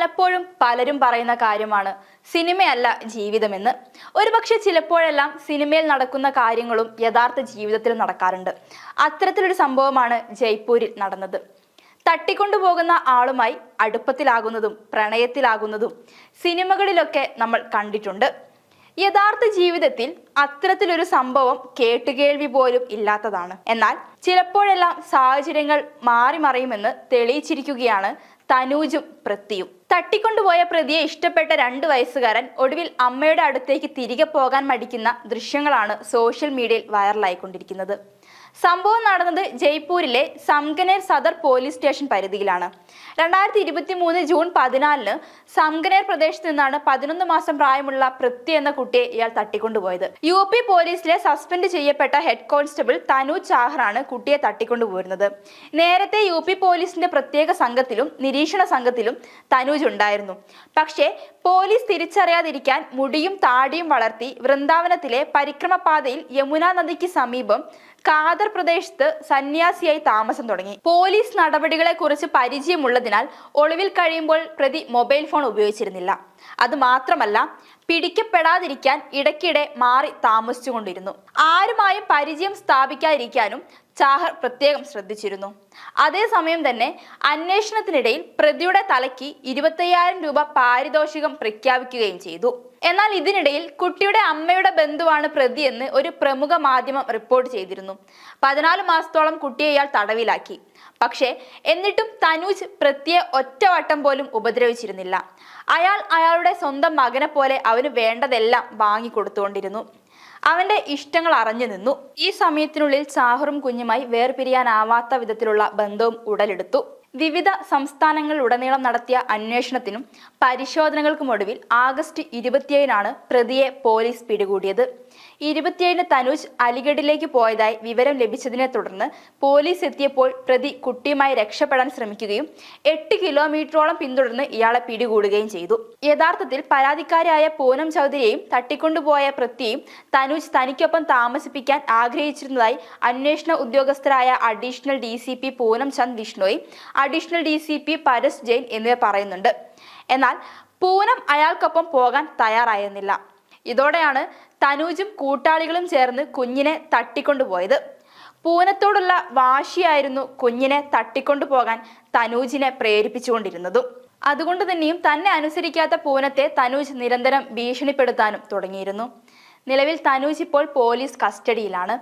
പലപ്പോഴും പലരും പറയുന്ന കാര്യമാണ്. സിനിമയല്ല ജീവിതമെന്ന്. ഒരുപക്ഷെ ചിലപ്പോഴെല്ലാം സിനിമയിൽ നടക്കുന്ന കാര്യങ്ങളും യഥാർത്ഥ ജീവിതത്തിൽ നടക്കാറുണ്ട്. അത്തരത്തിലൊരു സംഭവമാണ് ജയ്പൂരിൽ നടന്നത്. തട്ടിക്കൊണ്ടുപോകുന്ന ആളുമായി അടുപ്പത്തിലാകുന്നതും പ്രണയത്തിലാകുന്നതും സിനിമകളിലൊക്കെ നമ്മൾ കണ്ടിട്ടുണ്ട്. യഥാർത്ഥ ജീവിതത്തിൽ അത്തരത്തിലൊരു സംഭവം കേട്ടുകേൾവി പോലും ഇല്ലാത്തതാണ്. എന്നാൽ ചിലപ്പോഴെല്ലാം സാഹചര്യങ്ങൾ മാറി മറിയുമെന്ന് തെളിയിച്ചിരിക്കുകയാണ് തനൂജും പൃഥ്വിയും തട്ടിക്കൊണ്ടുപോയ പ്രതിയെ ഇഷ്ടപ്പെട്ട രണ്ട് വയസ്സുകാരൻ ഒടുവിൽ അമ്മയുടെ അടുത്തേക്ക് തിരികെ പോകാൻ മടിക്കുന്ന ദൃശ്യങ്ങളാണ് സോഷ്യൽ മീഡിയയിൽ വൈറലായിക്കൊണ്ടിരിക്കുന്നത്. സംഭവം നടന്നത് ജയ്പൂരിലെ സംഗനേർ സദർ പോലീസ് സ്റ്റേഷൻ പരിധിയിലാണ്. രണ്ടായിരത്തി ഇരുപത്തി മൂന്ന് ജൂൺ പതിനാലിന് സംഗനേർ പ്രദേശത്ത് നിന്നാണ് പതിനൊന്ന് മാസം പ്രായമുള്ള പൃഥ്വി എന്ന കുട്ടിയെ ഇയാൾ തട്ടിക്കൊണ്ടുപോയത്. യു പി പോലീസിലെ സസ്പെൻഡ് ചെയ്യപ്പെട്ട ഹെഡ് കോൺസ്റ്റബിൾ തനു ചാഹറാണ് കുട്ടിയെ തട്ടിക്കൊണ്ടുപോരുന്നത് നേരത്തെ യു പി പോലീസിന്റെ പ്രത്യേക സംഘത്തിലും നിരീക്ഷണ സംഘത്തിലും തനൂജ് ഉണ്ടായിരുന്നു. പക്ഷേ പോലീസ് തിരിച്ചറിയാതിരിക്കാൻ മുടിയും താടിയും വളർത്തി വൃന്ദാവനത്തിലെ പരിക്രമപാതയിൽ യമുനാ നദിക്ക് സമീപം കാദർ പ്രദേശത്ത് സന്യാസിയായി താമസം തുടങ്ങി. പോലീസ് നടപടികളെ കുറിച്ച് പരിചയമുള്ളതിനാൽ ഒളിവിൽ കഴിയുമ്പോൾ പ്രതി മൊബൈൽ ഫോൺ ഉപയോഗിച്ചിരുന്നില്ല. അത് മാത്രമല്ല പിടിക്കപ്പെടാതിരിക്കാൻ ഇടയ്ക്കിടെ മാറി താമസിച്ചുകൊണ്ടിരുന്നു. ആരുമായും പരിചയം സ്ഥാപിക്കാതിരിക്കാനും ചാഹർ പ്രത്യേകം ശ്രദ്ധിച്ചിരുന്നു. അതേസമയം തന്നെ അന്വേഷണത്തിനിടയിൽ പ്രതിയുടെ തലയ്ക്ക് ഇരുപത്തയ്യായിരം രൂപ പാരിതോഷികം പ്രഖ്യാപിക്കുകയും ചെയ്തു. എന്നാൽ ഇതിനിടയിൽ കുട്ടിയുടെ അമ്മയുടെ ബന്ധുവാണ് പ്രതിയെന്ന് ഒരു പ്രമുഖ മാധ്യമം റിപ്പോർട്ട് ചെയ്തിരുന്നു. പതിനാല് മാസത്തോളം കുട്ടിയെ ഇയാൾ തടവിലാക്കി. പക്ഷേ എന്നിട്ടും തനൂജ് പ്രത്യെ ഒറ്റവട്ടം പോലും ഉപദ്രവിച്ചിരുന്നില്ല. അയാൾ അയാളുടെ സ്വന്തം മകനെ പോലെ അവന് വേണ്ടതെല്ലാം വാങ്ങിക്കൊടുത്തുകൊണ്ടിരുന്നു അവന്റെ ഇഷ്ടങ്ങൾ അറിഞ്ഞു നിന്നു. ഈ സമയത്തിനുള്ളിൽ സാഹുറും കുഞ്ഞുമായി വേർപിരിയാനാവാത്ത വിധത്തിലുള്ള ബന്ധവും ഉടലെടുത്തു. വിവിധ സംസ്ഥാനങ്ങളിലുടനീളം നടത്തിയ അന്വേഷണത്തിനും പരിശോധനകൾക്കുമൊടുവിൽ ആഗസ്റ്റ് ഇരുപത്തിയേഴിനാണ് പ്രതിയെ പോലീസ് പിടികൂടിയത്. ഇരുപത്തിയേഴിന് തനൂജ് അലിഗഡിലേക്ക് പോയതായി വിവരം ലഭിച്ചതിനെ തുടർന്ന് പോലീസ് എത്തിയപ്പോൾ പ്രതി കുട്ടിയുമായി രക്ഷപ്പെടാൻ ശ്രമിക്കുകയും എട്ട് കിലോമീറ്ററോളം പിന്തുടർന്ന് ഇയാളെ പിടികൂടുകയും ചെയ്തു. യഥാർത്ഥത്തിൽ പരാതിക്കാരായ പൂനം ചൗധരിയെയും തട്ടിക്കൊണ്ടുപോയ പ്രത്യേയും തനൂജ് തനിക്കൊപ്പം താമസിപ്പിക്കാൻ ആഗ്രഹിച്ചിരുന്നതായി അന്വേഷണ ഉദ്യോഗസ്ഥരായ additional D C P Poonam Chand Vishnoi additional D C P Paras Jain എന്നിവർ പറയുന്നുണ്ട്. എന്നാൽ പൂനം അയാൾക്കൊപ്പം പോകാൻ തയ്യാറായിരുന്നില്ല. ഇതോടെയാണ് തനൂജും കൂട്ടാളികളും ചേർന്ന് കുഞ്ഞിനെ തട്ടിക്കൊണ്ടുപോയത്. പൂനത്തോടുള്ള വാശിയായിരുന്നു കുഞ്ഞിനെ തട്ടിക്കൊണ്ടുപോകാൻ തനൂജിനെ പ്രേരിപ്പിച്ചുകൊണ്ടിരുന്നതും. അതുകൊണ്ട് തന്നെയും തന്നെ അനുസരിക്കാത്ത പൂനത്തെ തനൂജ് നിരന്തരം ഭീഷണിപ്പെടുത്താനും തുടങ്ങിയിരുന്നു. നിലവിൽ തനൂജ് ഇപ്പോൾ പോലീസ് കസ്റ്റഡിയിലാണ്.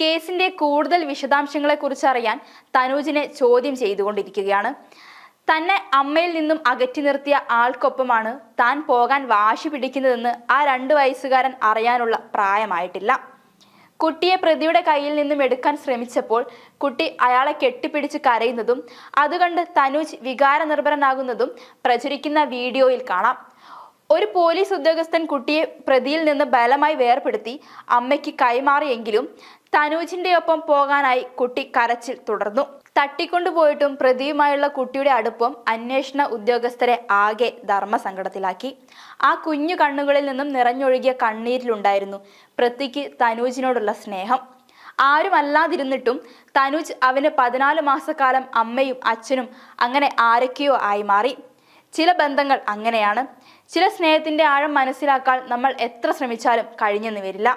കേസിന്റെ കൂടുതൽ വിശദാംശങ്ങളെക്കുറിച്ച് അറിയാൻ തനൂജിനെ ചോദ്യം ചെയ്തുകൊണ്ടിരിക്കുകയാണ്. തന്നെ അമ്മയിൽ നിന്നും അകറ്റി നിർത്തിയ ആൾക്കൊപ്പമാണ് താൻ പോകാൻ വാശി പിടിക്കുന്നതെന്ന് ആ രണ്ട് വയസ്സുകാരൻ അറിയാനുള്ള പ്രായമായിട്ടില്ല. കുട്ടിയെ പ്രതിയുടെ കയ്യിൽ നിന്നും എടുക്കാൻ ശ്രമിച്ചപ്പോൾ കുട്ടി അയാളെ കെട്ടിപ്പിടിച്ച് കരയുന്നതും അതുകണ്ട് തനുജ് വികാരനിർഭരനാകുന്നതും പ്രചരിക്കുന്ന വീഡിയോയിൽ കാണാം. ഒരു പോലീസ് ഉദ്യോഗസ്ഥൻ കുട്ടിയെ പ്രതിയിൽ നിന്ന് ബലമായി വേർപെടുത്തി അമ്മയ്ക്ക് കൈമാറിയെങ്കിലും തനൂജിന്റെ ഒപ്പം പോകാനായി കുട്ടി കരച്ചിൽ തുടർന്നു. തട്ടിക്കൊണ്ടുപോയിട്ടും പ്രതിയുമായുള്ള കുട്ടിയുടെ അടുപ്പം അന്വേഷണ ഉദ്യോഗസ്ഥരെ ആകെ ധർമ്മസങ്കടത്തിലാക്കി. ആ കുഞ്ഞു കണ്ണുകളിൽ നിന്നും നിറഞ്ഞൊഴുകിയ കണ്ണീരിലുണ്ടായിരുന്നു പ്രതിക്ക് തനൂജിനോടുള്ള സ്നേഹം. ആരുമല്ലാതിരുന്നിട്ടും തനുജ് അവന് പതിനാല് മാസക്കാലം അമ്മയും അച്ഛനും അങ്ങനെ ആരൊക്കെയോ ആയി മാറി. ചില ബന്ധങ്ങൾ അങ്ങനെയാണ്. ചില സ്നേഹത്തിന്റെ ആഴം മനസ്സിലാക്കാൻ നമ്മൾ എത്ര ശ്രമിച്ചാലും കഴിഞ്ഞെന്ന് വരില്ല.